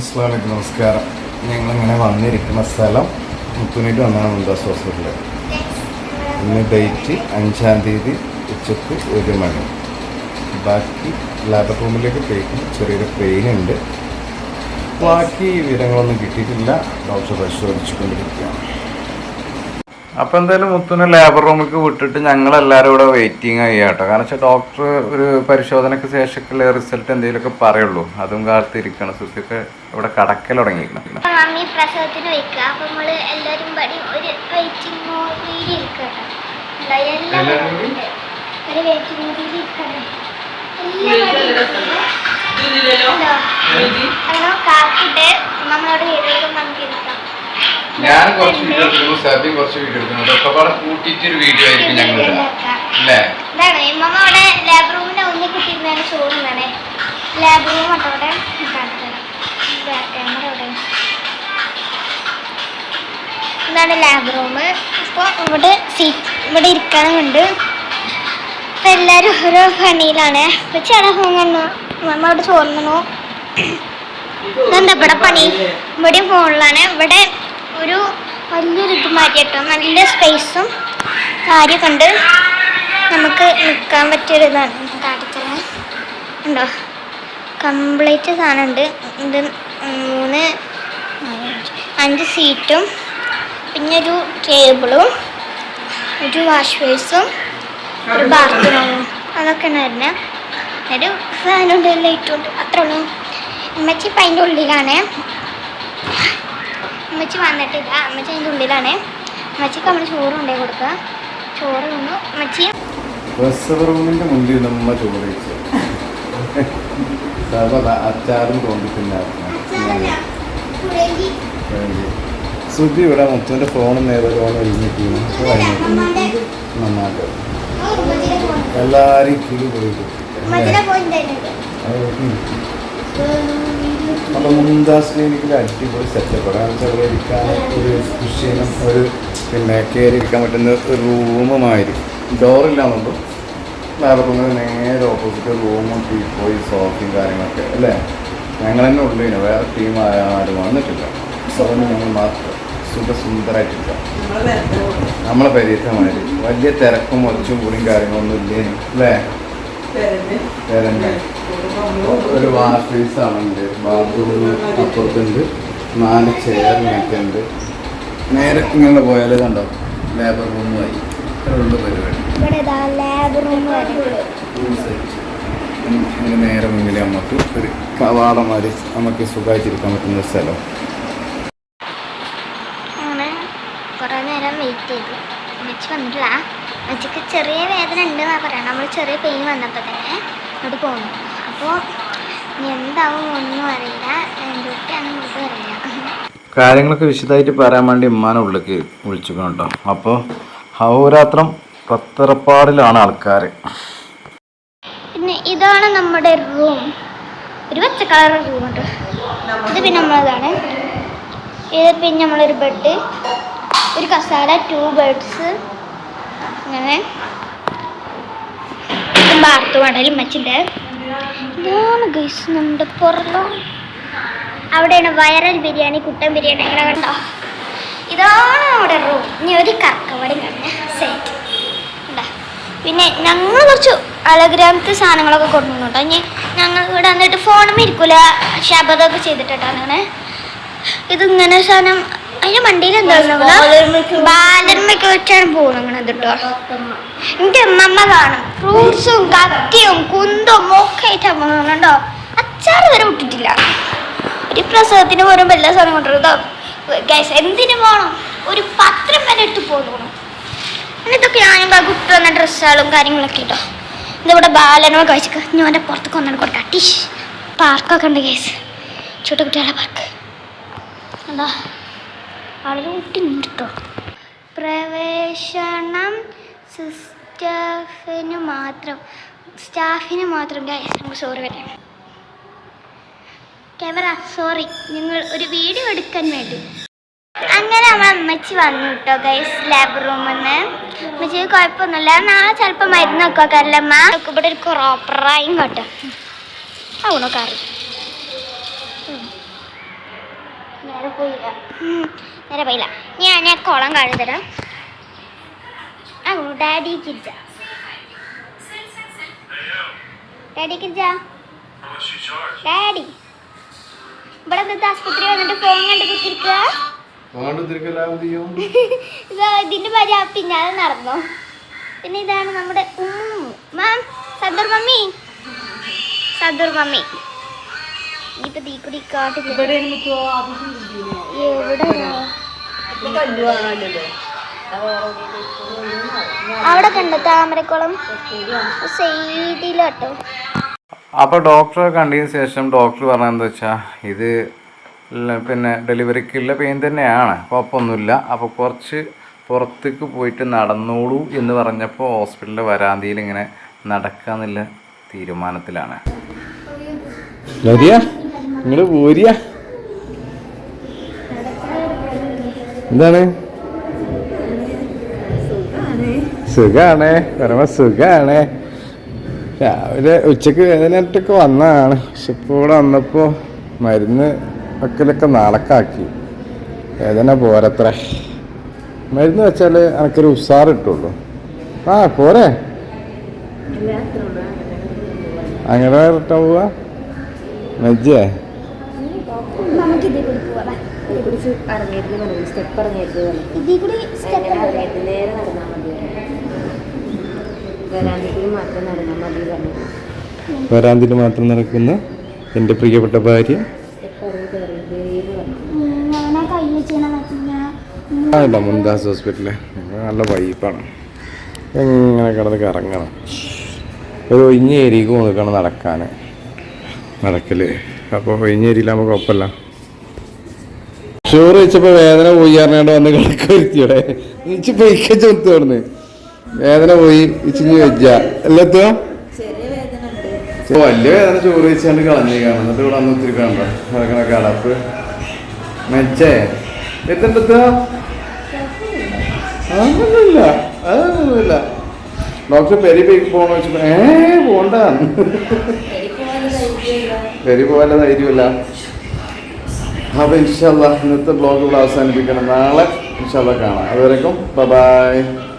അസ്ലാമലൈക്കും നമസ്കാരം. ഞങ്ങളിങ്ങനെ വന്നിരിക്കുന്ന സ്ഥലം മുത്തുനീട്ട് വന്നാണ് മുന്താസ് ഹോസ്പിറ്റലിൽ ഇന്ന് ഡേറ്റ് അഞ്ചാം തീയതി ഉച്ചയ്ക്ക് ഒരു മണി. ബാക്കി ലാബ് റൂമിലേക്ക് പോയിട്ട് ചെറിയൊരു പെയിൻ ഉണ്ട്. ബാക്കി വിവരങ്ങളൊന്നും കിട്ടിയിട്ടില്ല. ഡോക്ടർ പരിശോധിച്ചുകൊണ്ടിരിക്കുകയാണ്. അപ്പോൾ എന്തായാലും മുത്തുനെ ലേബർ റൂമിലേക്ക് വിട്ടിട്ട് ഞങ്ങൾ എല്ലാവരും ഇവിടെ വെയിറ്റിംഗ് ചെയ്യാട്ടോ കാരണം വെച്ചാൽ ഡോക്ടർ ഒരു പരിശോധനയ്ക്ക് ശേഷമൊക്കെയുള്ള റിസൾട്ട് എന്തെങ്കിലുമൊക്കെ പറയുള്ളൂ. അതും കാത്തിരിക്കണം. സുഖിയൊക്കെ ഇവിടെ കടക്കൽ തുടങ്ങിയിരിക്കണം മമ്മി പ്രസവത്തിന് വെക്കുക അപ്പൊ നമ്മൾ പടി ഒരു വെയിറ്റിംഗ് മോഡിൽ? ഒരു വെയിറ്റിംഗ് മോഡിൽ നമ്മളോട് വീടുകളും നമുക്ക് ഇരിക്കാം. ഞാൻ കുറച്ച് വീഡിയോ എടുക്കുന്നു സബി കുറച്ച് വീഡിയോ എടുക്കുന്നു. അതൊക്കെ പാടെ കൂട്ടിയിട്ട് ഒരു വീഡിയോ ആയിരിക്കും ഞങ്ങൾ ഇതാണ്. ലാബ് റൂം അപ്പോൾ ഇവിടെ സീറ്റ് ഇവിടെ ഇരിക്കാനുണ്ട് അപ്പം എല്ലാവരും ഓരോ പണിയിലാണ്. അപ്പോൾ ഫോൺ കണ്ടു മമ്മ അവിടെ ചോർന്നു എന്താ ഇവിടെ പണി? ഇവിടെ ഫോണിലാണ് ഇവിടെ ഒരു വലിയൊരു ഇത് മാറ്റിയിട്ടോ. നല്ല സ്പേസും കാര്യം കൊണ്ട് നമുക്ക് നിൽക്കാൻ പറ്റിയൊരു ഇതാണ്. കാട്ടിത്തരാൻ ഉണ്ടോ കംപ്ലീറ്റ് സാധനമുണ്ട്. ഇത് മൂന്ന് അഞ്ച് സീറ്റും പിന്നെ ഒരു ടേബിളും ഒരു വാഷ് ബേസും ഒരു ബാത്റൂമും അതൊക്കെ ഉണ്ടായിരുന്നെ ഒരു ഫാനുണ്ട് ലൈറ്റും ഉണ്ട്. അത്രേ ഉള്ളൂ. അമ്മച്ചി ഇപ്പം അതിന്റെ ഉള്ളിലാണ്. അമ്മച്ചി വന്നിട്ടില്ല. അമ്മച്ചി അതിന്റെ ഉള്ളിലാണ്. അമ്മച്ചിക്ക് നമ്മൾ ചോറ് കൊണ്ടേ കൊടുക്കുക ചോറ് തിന്നു. അമ്മച്ചി? റൂമിന്റെ മുന്നിൽ നമ്മ ചോറ് സാബ അച്ചാറും തോന്നിട്ടുണ്ടായിരുന്നു സുബി ഇവിടെ മുത്തുവിന്റെ ഫോണും നേരം ഒരുങ്ങിക്കുന്നു നന്നായിട്ട് എല്ലാരും കിളി പോയി. പോയിട്ടുണ്ടായിരുന്നു അപ്പൊ മുംതാസ് ക്ലിനിക്കിൽ അടിപൊളി സെറ്റപ്പ് കാരണം വെച്ചാൽ ഇരിക്കാൻ ഒരു കുഷ്യനും ഒരു പിന്നെ കയറി ഇരിക്കാൻ പറ്റുന്ന ഒരു റൂമുമാതിരി ഡോറില്ലാന്നുള്ളൂ വേറെ നേരെ ഓപ്പോസിറ്റ് റൂമും പോയി സോഫയും കാര്യങ്ങളൊക്കെ അല്ലേ? ഞങ്ങൾ തന്നെ ഉള്ളതിന് വേറെ ടീം ആരും വന്നിട്ടില്ല. അതുകൊണ്ട് ഞങ്ങൾ മാത്രം സുഖസുന്ദരമായിട്ടില്ല നമ്മളെ പരിചയമാതിരി വലിയ തിരക്കും ഒച്ചും കൂടിയും കാര്യങ്ങളൊന്നും ഇല്ലേനും അല്ലേ? ഒരു വാഷ് ബേസ് ആണുണ്ട് ബാത്റൂം അപ്പുറത്തുണ്ട്. നാല് ചെയറിനൊക്കെ ഉണ്ട് നേരെ ഇങ്ങനെ പോയാൽ കണ്ടോ? ലേബർ റൂമുമായി ഉള്ള പരിപാടി. നേരെ മുന്നിൽ നമുക്ക് ഒരു കവാടമാതിരി നമുക്ക് സുഖമായിട്ടിരിക്കാൻ പറ്റുന്ന സ്ഥലം. അങ്ങനെ കുറേ നേരം വെയിറ്റ് ചെയ്തു. വന്നിട്ടില്ല. അമ്മച്ചിക്ക് ചെറിയ വേദന ഉണ്ട് എന്നാ പറയാം. നമ്മൾ ചെറിയ പെയിൻ വന്നപ്പോൾ തന്നെ അത് പോകുന്നു അപ്പോൾ എന്താവും ഒന്നും അറിയില്ല. എന്തൊക്കെയാണ് നമുക്ക് അറിയില്ല. കാര്യങ്ങളൊക്കെ വിശദമായിട്ട് പറയാൻ വേണ്ടി ഉമ്മാനെ ഉള്ളിലേക്ക് വിളിച്ചു കേട്ടോ. അപ്പോൾ ഹൗരാത്രം പത്തറപ്പാടിലാണ് ആൾക്കാർ പിന്നെ ഇതാണ് നമ്മുടെ റൂം ഒരു പച്ച കളർ റൂം ഉണ്ട്. ഇത് പിന്നെ നമ്മളതാണ്. ഇത് പിന്നെ നമ്മളൊരു ബെഡ് ഒരു കസാല ടു ബെഡ്സ് അങ്ങനെ. ബാർത്ത് മടലും മച്ചിന്റെ ഇതാണ് ഗൈസ് നമ്മുടെ പുറം അവിടെയാണ് വൈറൽ ബിരിയാണി കുട്ടൻ ബിരിയാണി അങ്ങനെ കണ്ടോ? ഇതാണ് അവിടെ റൂം ഇനി ഒരു കർക്കവടി കണ്ട? സെറ്റ് പിന്നെ ഞങ്ങൾ കുറച്ച് അലഗ്രാമത്തെ സാധനങ്ങളൊക്കെ കൊണ്ടുവന്നു കേട്ടോ. ഇനി ഞങ്ങൾ ഇവിടെ വന്നിട്ട് ഫോണും ഇരിക്കൂല. ശബദമൊക്കെ ചെയ്തിട്ടാണ് അങ്ങനെ. ഇതിങ്ങനെ സാധനം അതിന്റെ വണ്ടിയിൽ എന്താ ബാലർമ്മയ്ക്ക് വെച്ചാണ് പോകുന്നത് കേട്ടോ. എന്റെ അമ്മമ്മ കാണും. ഫ്രൂട്ട്സും കത്തിയും കുന്തും ഒക്കെ ആയിട്ട് പോകുന്നുണ്ടോ അച്ചാറ് വരെ വിട്ടിട്ടില്ല. ഒരു പ്രസവത്തിന് പോലും എല്ലാ സാധനം കൊണ്ടുവരുന്നോ ഗൈസ് എന്തിനു പോകണം ഒരു പത്രം വരെ ഇട്ട് പോകണം എന്നിട്ടൊക്കെ ഞാനും കുട്ടി വന്ന ഡ്രസ്സുകളും കാര്യങ്ങളൊക്കെ കേട്ടോ ഇതിവിടെ ബാലനോ കഴിച്ചു ഞാൻ പുറത്തേക്ക് പുറത്ത് കൊടുക്കാം ടിഷ് പാർക്കൊക്കെ ഉണ്ട് ഗൈസ് ചുട്ട കുട്ടികളുടെ പാർക്ക് എന്താ ആളുകൾ ഊട്ടി കേട്ടോ പ്രവേശനം സിസ്റ്റാഫിന് മാത്രം സ്റ്റാഫിന് മാത്രം ഗൈസ് നമുക്ക് സോറി വരാം ക്യാമറ സോറി നിങ്ങൾ ഒരു വീഡിയോ എടുക്കാൻ വേണ്ടി. അങ്ങനെ നമ്മൾ അമ്മച്ചി വന്നു കേട്ടോ ഗൈസ് ലാബ് റൂമിൽ നിന്ന് അമ്മച്ചിക്ക് കുഴപ്പമൊന്നുമില്ല നാളെ ചിലപ്പോൾ മരുന്ന് വെക്കാറില്ല അമ്മ ഇവിടെ ഒരു ക്രോപ്പറായും കേട്ടോ ആവണോ കറി? നേരെ പോയില്ല. നേരെ പോയില്ല. ഞാൻ കുളം കഴുതരാം അങ്ങോട്ട് ഡാഡി കിജ ഡാഡി കിജ ഡാഡി. ഇവിടെ എന്നിട്ട് ആശുപത്രി വന്നിട്ട് ഫോൺ കണ്ട് കുത്തിരിക്കുക ഇതിന്റെ ഭാര്യ പിന്നാലെ നടന്നു. പിന്നെ ഇതാണ് നമ്മുടെ ഉമ്മു മാം സദുർ മമ്മി. സദുർ മമ്മി. ഇനിയിപ്പോ തീ കൂടി കാട്ടി ഇവിടെ അവിടെ കണ്ടോ താമരക്കുളം? സൈഡിലോട്ടോ. അപ്പോൾ ഡോക്ടറെ കണ്ടതിന് ശേഷം ഡോക്ടർ പറഞ്ഞത് എന്താ വെച്ചാൽ ഇത് പിന്നെ ഡെലിവറിക്കുള്ള പെയിൻ തന്നെയാണ് കുഴപ്പമൊന്നുമില്ല. അപ്പോൾ കുറച്ച് പുറത്തേക്ക് പോയിട്ട് നടന്നോളൂ എന്ന് പറഞ്ഞപ്പോൾ ഹോസ്പിറ്റലിലെ വരാന്തിയിൽ ഇങ്ങനെ നടക്കാന്നുള്ള തീരുമാനത്തിലാണ്. ഇങ്ങോട്ട് പോരിയ എന്താണ്? സുഖാണ്. പരമ സുഖാണ്. രാവിലെ ഉച്ചയ്ക്ക് വേദനയായിട്ടൊക്കെ വന്നതാണ്. പക്ഷെ ഇപ്പോൾ ഇവിടെ വന്നപ്പോൾ മരുന്ന് വെക്കലൊക്കെ നാളക്കാക്കി. വേദന പോരത്ര. മരുന്ന് വെച്ചാൽ എനിക്കൊരു ഉസാർ കിട്ടുള്ളൂ ആ പോരെ. അങ്ങനെ പോവാ മജ്ജേ. പോവാം കൂടി പറഞ്ഞു സ്റ്റെപ്പ് പറഞ്ഞു ഇതിൽ കൂടി സ്റ്റെപ്പ് നേരെ നടന്നാൽ മതി മാത്രം നടന്നാൽ മതി പറഞ്ഞു വരാന്തിൽ മാത്രം നടക്കുന്ന എന്റെ പ്രിയപ്പെട്ട ഭാര്യ? സ്റ്റെപ്പ് ഇറങ്ങി കയറിയിട്ട് പറഞ്ഞു ഞാൻ കൈ വെച്ചാൽ ഞാൻ ആണ്ട മുന്താസ് ഹോസ്പിറ്റൽ. നല്ല വൈപ്പാണ് എങ്ങനെ കിടന്ന് കറങ്ങണം. ഒരു ഒഴിഞ്ഞ ഏരിയക്ക് കൊടുക്കണം നടക്കാൻ നടക്കൽ. അപ്പോൾ ഒഴിഞ്ഞ ഏരിയയിലാകുമ്പോൾ കുഴപ്പമില്ല. ചോറ് വെച്ചപ്പോൾ വേദന പോയി അറിഞ്ഞാണ്ട് വന്ന് കിടക്കുവരുത്തിയുടെ നീച്ച് പൊയ്ക്ക ചൊത്ത് കിടന്ന്. വേദന പോയി ഇച്ചിരി വെച്ച അല്ലെത്തോ വലിയ വേദന ചോറ് വെച്ചാണ്ട് കളഞ്ഞേക്കാണ് എന്നിട്ട് ഇവിടെ അന്ന് ഒത്തിരി കണ്ട? നടക്കണ കടപ്പ്. മെച്ചേ. എത്തണ്ടത്തോ? അതൊന്നുമില്ല. അതൊന്നുമില്ല. ഡോക്ടർ പെരി പോകണമെന്ന് വെച്ചപ്പോ ഏ പോണ്ട. പെരി പോകാനുള്ള ധൈര്യമില്ല. അപ്പൊ ഇൻഷല്ല ഇന്നത്തെ ബ്ലോഗുകൾ അവസാനിപ്പിക്കണം. നാളെ ഇൻഷല്ല കാണാം. അതുവരെക്കും. ബൈ